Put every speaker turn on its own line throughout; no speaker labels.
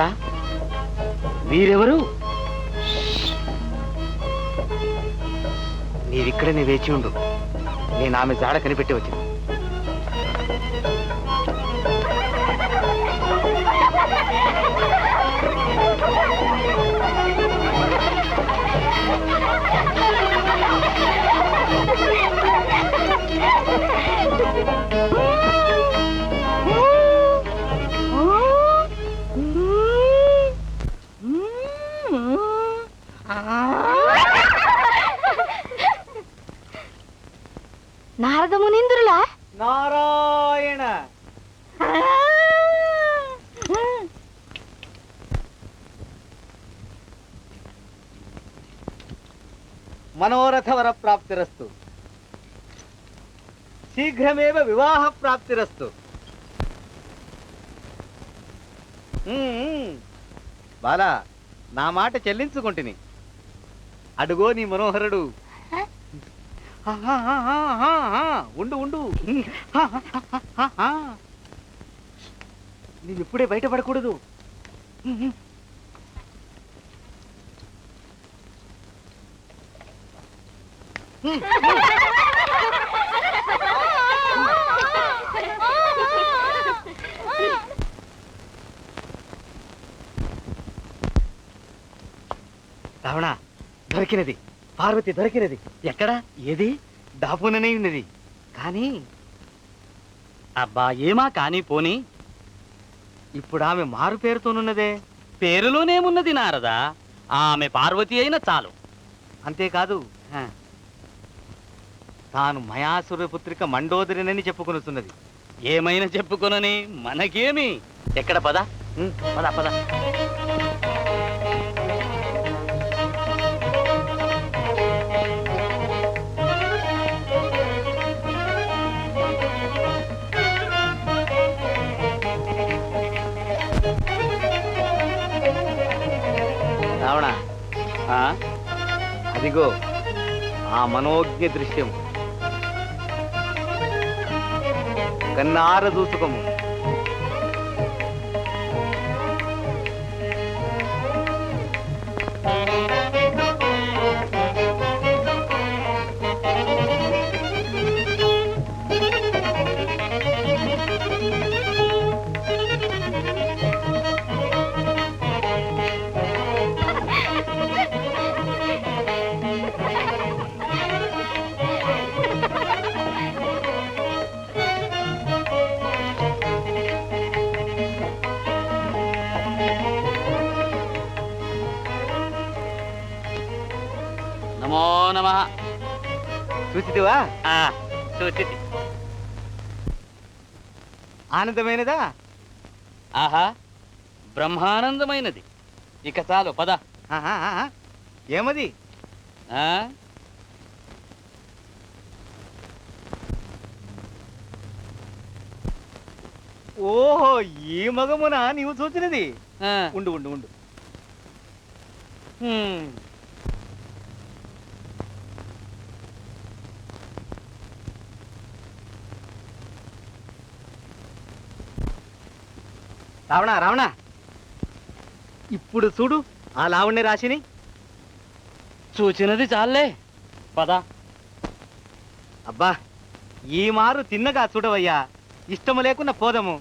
ఎవరా వీరెవరు? నీవిక్కడనే వేచి ఉండు. నేను ఆమె జాడ కనిపెట్టి వచ్చింది. మనోరథవర ప్రాప్తిరస్తు శీఘ్రమేవ వివాహ ప్రాప్తిరస్తు బాల బాలా నా మాట చెల్లించుకుంటుని. అడుగో నీ మనోహరుడు. ఉండు ఉండు. నేను ఇప్పుడే బయటపడకూడదు. రావణ దొరికినది. పార్వతి దొరికినది. ఎక్కడ? ఏది? దాపుననే ఉన్నది కానీ
అబ్బా ఏమా కాని పోని
ఇప్పుడు ఆమె మారు పేరుతోనున్నదే.
పేరులోనేమున్నది నారదా? ఆమె పార్వతి అయిన చాలు.
అంతేకాదు తాను మయాసుర పుత్రిక మండోదరినని చెప్పుకొనుతున్నది
ఏమైనా చెప్పుకొనని మనకేమి? ఎక్కడ పద? పద పద.
రావణ
ఆ,
అదిగో ఆ మనోజ్ఞ దృశ్యం.
ನಾರದು
ಸುಖಮು
చూచి
ఆనందమైనదా?
ఆహా బ్రహ్మానందమైనది. ఇక చాలు పద.
ఏమది? ఓహో ఈ మగమున నీవు చూచినది. ఉండు ఉండు ఉండు. రావణ రావణ. ఇప్పుడు చూడు ఆ లావణ్య రాశిని.
చూచినది చాలే. పద.
అబ్బా ఈ మారు తిన్నగా చూడవయ్యా. ఇష్టము లేకున్నా పోదము.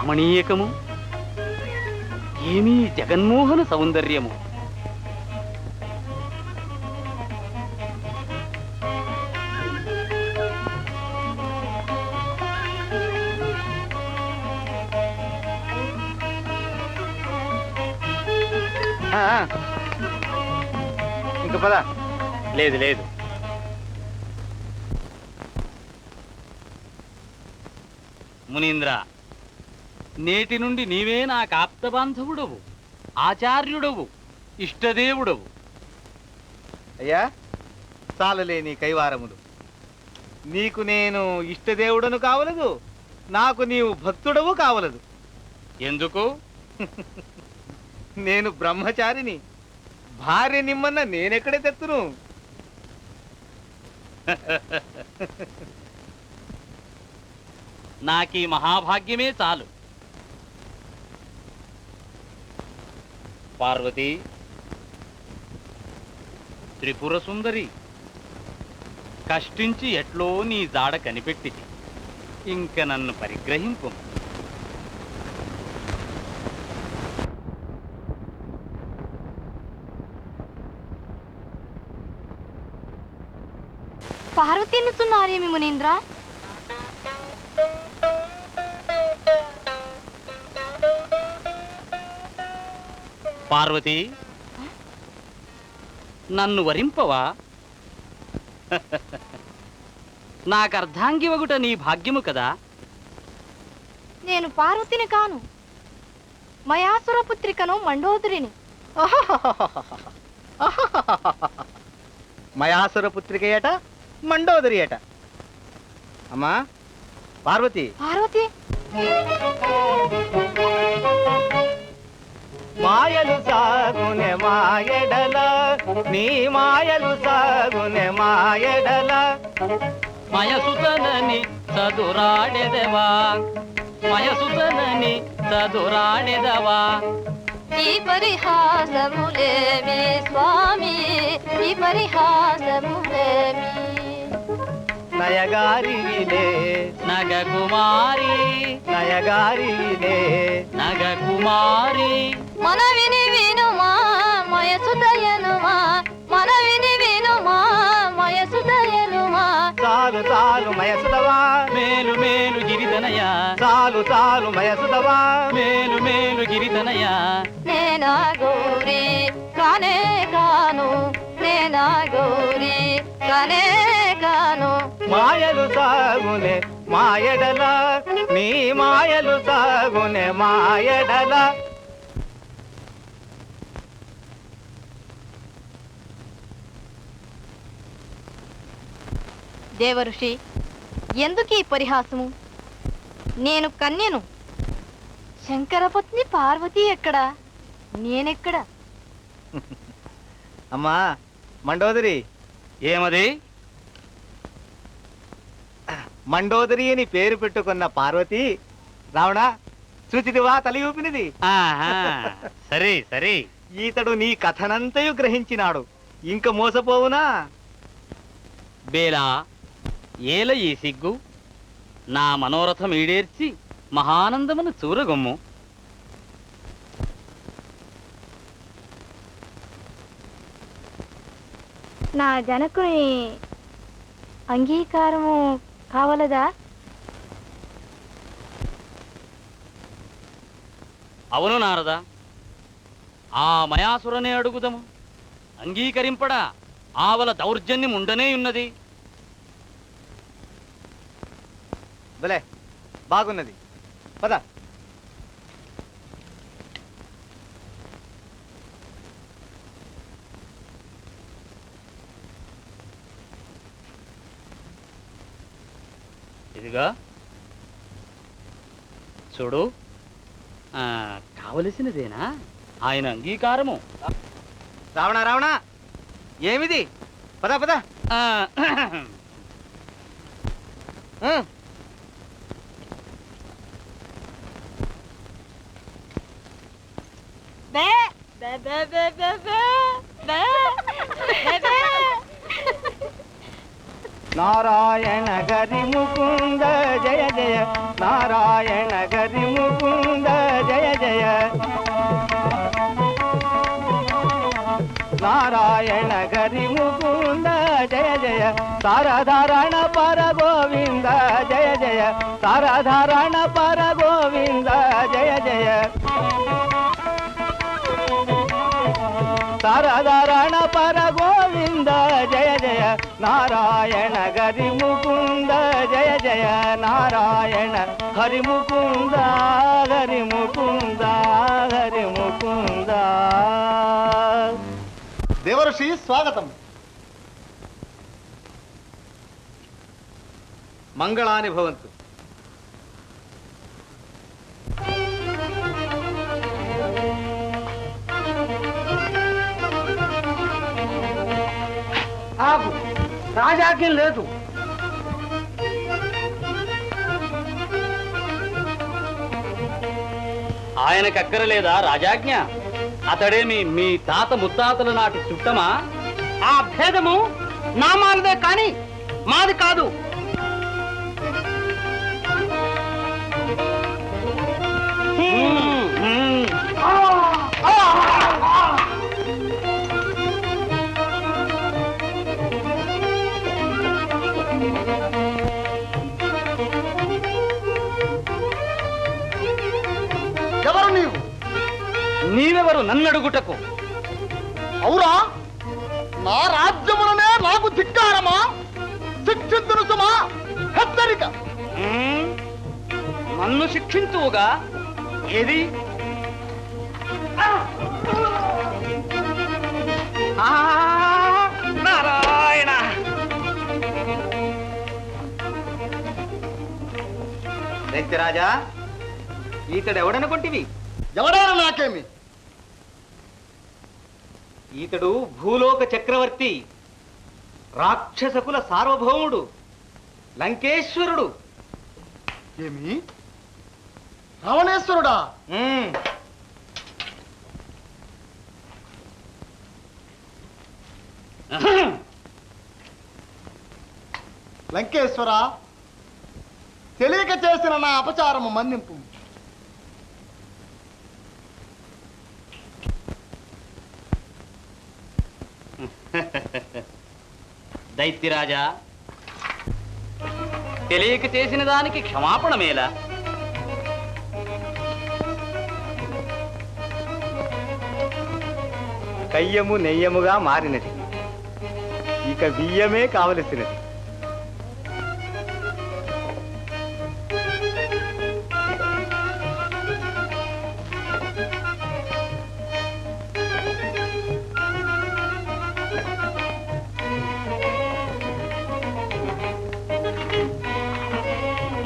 రమణీయకము? ఏమీ జగన్మోహన సౌందర్యము?
ఇంక పద.
లేదు లేదు. మునీంద్ర నేటి నుండి నీవే నా కాప్త బాంధవుడవు ఆచార్యుడవు ఇష్టదేవుడవు.
అయ్యా చాలులే నీ కైవారములు. నీకు నేను ఇష్టదేవుడను కావలదు నాకు నీవు భక్తుడవు కావలదు.
ఎందుకు?
నేను బ్రహ్మచారిని భార్య నిమ్మన్న నేనెక్కడే తెత్తును?
నాకీ మహాభాగ్యమే చాలు. పార్వతి. త్రిపుర సుందరి కష్టించి ఎట్లో నీ జాడ కనిపెట్టి ఇంక నన్ను పరిగ్రహింపు.
పార్వతి ఎన్నుతున్నారేమి మునీంద్ర?
పార్వతి. నన్ను వరింపవా? నాకు అర్ధాంగి ఒకట నీ భాగ్యము కదా?
నేను పార్వతిని కాను. మయాసుర పుత్రికను మండోదరిని.
మయాసుర పుత్రికయట మండోదరి అట అమ్మా పార్వతి.
పార్వతి!
మాయలు సాగునె మాయడల నీ మాయలు సాగునె మాయడల.
మయసుతనని చదురాడెదవా? మయసుతనని చదురాడెదవా?
ఈ పరిహాసములేమి స్వామి ఈ పరిహాసములేమి
నయగారివిలే
నగ కుమారి
నయగారివిలే
నగ కుమారి
మనవిని వినుమా మయసుదయనుమా మనవిని వినుమా మయసుదయనుమా
చాలు చాలు మయసుదవా.
మేలు మేలు గిరిధనయ
చాలు చాలు మయసుదవా.
మేలు మేలు గిరిధనయ
నేనా గౌరీ కానే కాను. నేనా గౌరీ కానే కాను.
మాయలు సాగునే మాయడల నీ మాయలు సాగునే మాయడల.
దేవఋషి ఎందుకు ఈ పరిహాసము? నేను కన్యను. శంకరపత్ని పార్వతి ఎక్కడా? నేనెక్కడా?
అమ్మా మండోదరి.
ఏమది?
మండోదరి అని పేరు పెట్టుకున్న పార్వతి రావణ చూచిదివా తలి ఊపినది.
సరే సరే.
ఈతడు నీ కథనంతయు గ్రహించినాడు. ఇంక మోసపోవునా?
బేలా ఏల ఈ సిగ్గు? నా మనోరథం ఈడేర్చి మహానందమును చూరగొమ్ము.
నా జనకుని అంగీకారము కావలదా?
అవును నారద ఆ మయాసురనే అడుగుదము. అంగీకరింపడా ఆవల దౌర్జన్యం ఉండనే ఉన్నది.
భలే బాగున్నది. పద.
ఇదిగా. చూడు. ఆ, కావలసినదేనా? ఆయన అంగీకారము.
రావణ రావణ! ఏమిది? పద పద.
be be be be be be
Narayana கரி முகுந்த ஜெய ஜெய. நாராயண கரி முகுந்த ஜெய ஜெய. நாராயண கரி முகுந்த ஜெய ஜெய. சாரதாரண பர கோவிந்த ஜெய ஜெய. சாரதாரண பர கோவிந்த ஜெய ஜெய. సరదరణ పర గోవింద జయ జయ నారాయణ గరి ముకుంద జయ జయ నారాయణ హరి ముకుంద హరి ముకుంద హరి ముకుంద
దేవర్షి స్వాగతం
మంగళాని భవంతు
రాజాజ్ఞ లేదు.
ఆయనకు అక్కరలేదా రాజాజ్ఞ? అతడేమి మీ తాత ముత్తాతల నాటి చుట్టమా?
ఆ భేదము నామాలదే కాని మాది కాదు.
ఏది? ఆ, నారాయణ!
రాజా? ఈతడు ఎవడనుకుంటివి?
ఎవరైనా నాకేమి?
ఈతడు భూలోక చక్రవర్తి రాక్షసకుల సార్వభౌముడు లంకేశ్వరుడు.
ఏమి? రావణేశ్వరుడా. లంకేశ్వర తెలియక చేసిన నా అపచారము మన్నింపు.
దైత్యరాజా తెలియక చేసిన దానికి క్షమాపణ మేలా
కయ్యము నెయ్యముగా మారినది. ఇక బియ్యమే కావలసినది.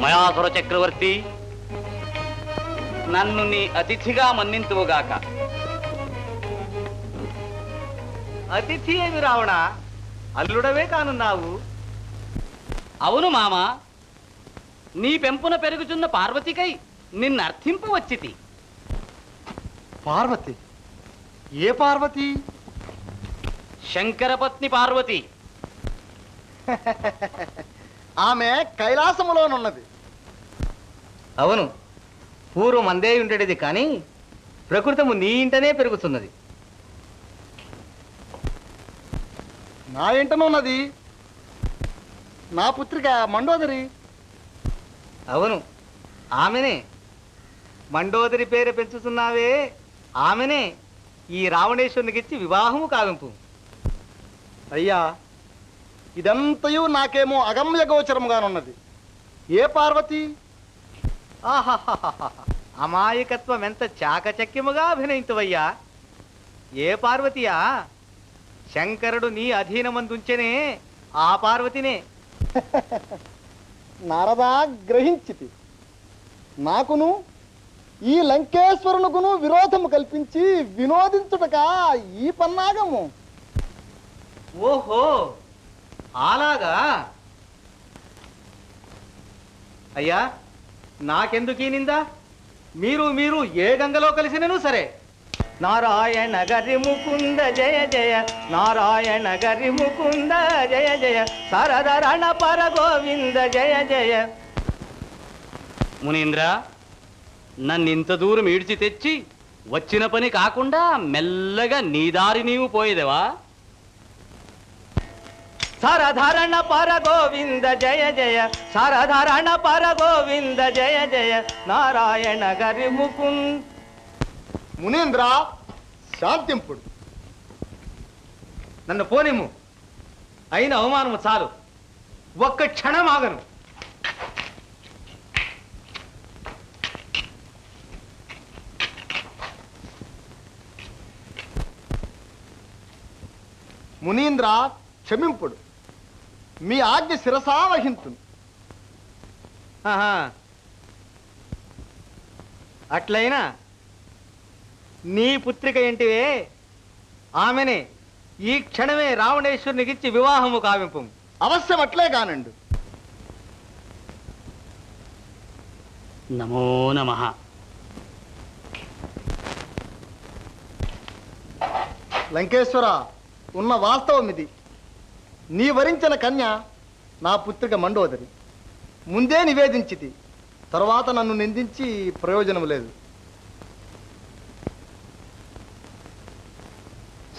మయాసుర చక్రవర్తి నన్ను నీ అతిథిగా మన్నింతువుగాక.
అతిథి ఏమి రావణ అల్లుడవే కానున్నావు.
అవును మామ నీ పెంపున పెరుగుచున్న పార్వతికై నిన్నర్థింపు వచ్చితి.
పార్వతి? ఏ పార్వతి?
శంకరపత్ని పార్వతి.
ఆమె కైలాసములోనున్నది.
అవును పూర్వం అందే ఉండేది కానీ ప్రకృతము నీ ఇంటనే పెరుగుతున్నది.
నా ఇంటనున్నది నా పుత్రిక మండోదరి?
అవును ఆమెనే. మండోదరి పేరు పెంచుతున్నావే ఆమెనే. ఈ రావణేశ్వరునికిచ్చి వివాహము కావింపు
అయ్యా ఇదంతయు నాకేమో అగమ్య గోచరముగానున్నది. ఏ పార్వతి.
అమాయకత్వం ఎంత చాకచక్యముగా అభినయింతువయ్యా. ఏ పార్వతియా? శంకరుడు నీ అధీనమందుంచెనే ఆ పార్వతినే.
నారదా గ్రహించితి. నాకును ఈ లంకేశ్వరునికును విరోధము కల్పించి వినోదించుటక ఈ పన్నాగము.
ఓహో అలాగా అయ్యా నాకెందుకు నింద? మీరు మీరు ఏ గంగలో కలిసినను సరే. నారాయణ గరి ముకుంద జయ జయ నారాయణ గరి ముకుంద జయ జయ సరదరణ పర గోవింద జయ జయ.
మునీంద్ర నన్నింత దూరం ఈడ్చి తెచ్చి వచ్చిన పని కాకుండా మెల్లగా నీ దారి నీవు పోయేదవా?
సరధరణ పర గోవింద జయ జయ సరధరణ పర గోవింద జయ జయ నారాయణ గరి ముకుంద
మునీంద్ర శాంతింపుడు
నన్ను పోనిమ్ము. అయిన అవమానము చాలు. ఒక్క క్షణం ఆగను.
మునీంద్ర క్షమింపుడు. మీ ఆజ్ఞ శిరసా వహింతును.
ఆహా. అట్లయినా నీ పుత్రిక ఏంటివే? ఆమెనే. ఈ క్షణమే రావణేశ్వరునికిచ్చి వివాహము కావింపు
అవశ్యం అట్లే కానండు.
నమో నమ.
లంకేశ్వర ఉన్న వాస్తవం ఇది నీ వరించిన కన్య నా పుత్రిక మండోదరి. ముందే నివేదించితి తరువాత నన్ను నిందించి ప్రయోజనం లేదు.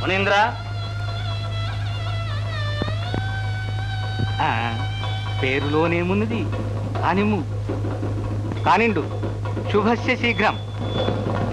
మునీంద్ర
పేరులోనేమున్నది కానిమ్ము. కానిండు. శుభస్య శీఘ్రం.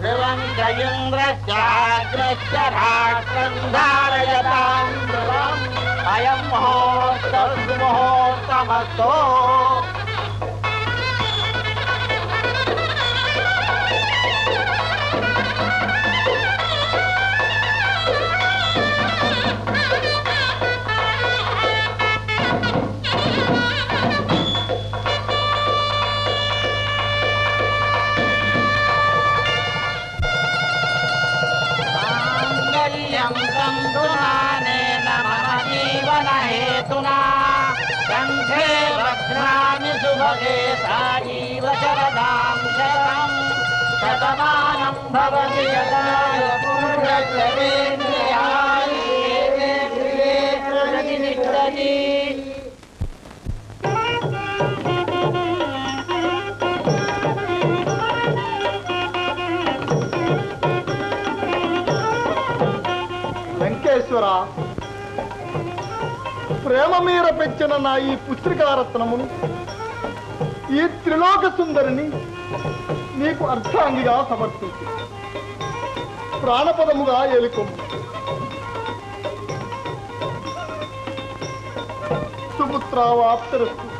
मृगन्त इन्द्रचारश्च रायताम् अयं तृष्मो तमतो భద్రామి శుభగే సాజీవ శరదాం శరం శతమానం భవతి యదాయ పురుషేంద్రియాణి ప్రతినిష్టతి
వెంకటేశ్వర ప్రేమ మీర పెంచిన నా ఈ పుత్రికారత్నమును ఈ త్రిలోక సుందరిని నీకు అర్థాంగిగా సమర్పించి. ప్రాణపదముగా ఏలుకొమ్ము సుపుత్రావాప్తరస్తు.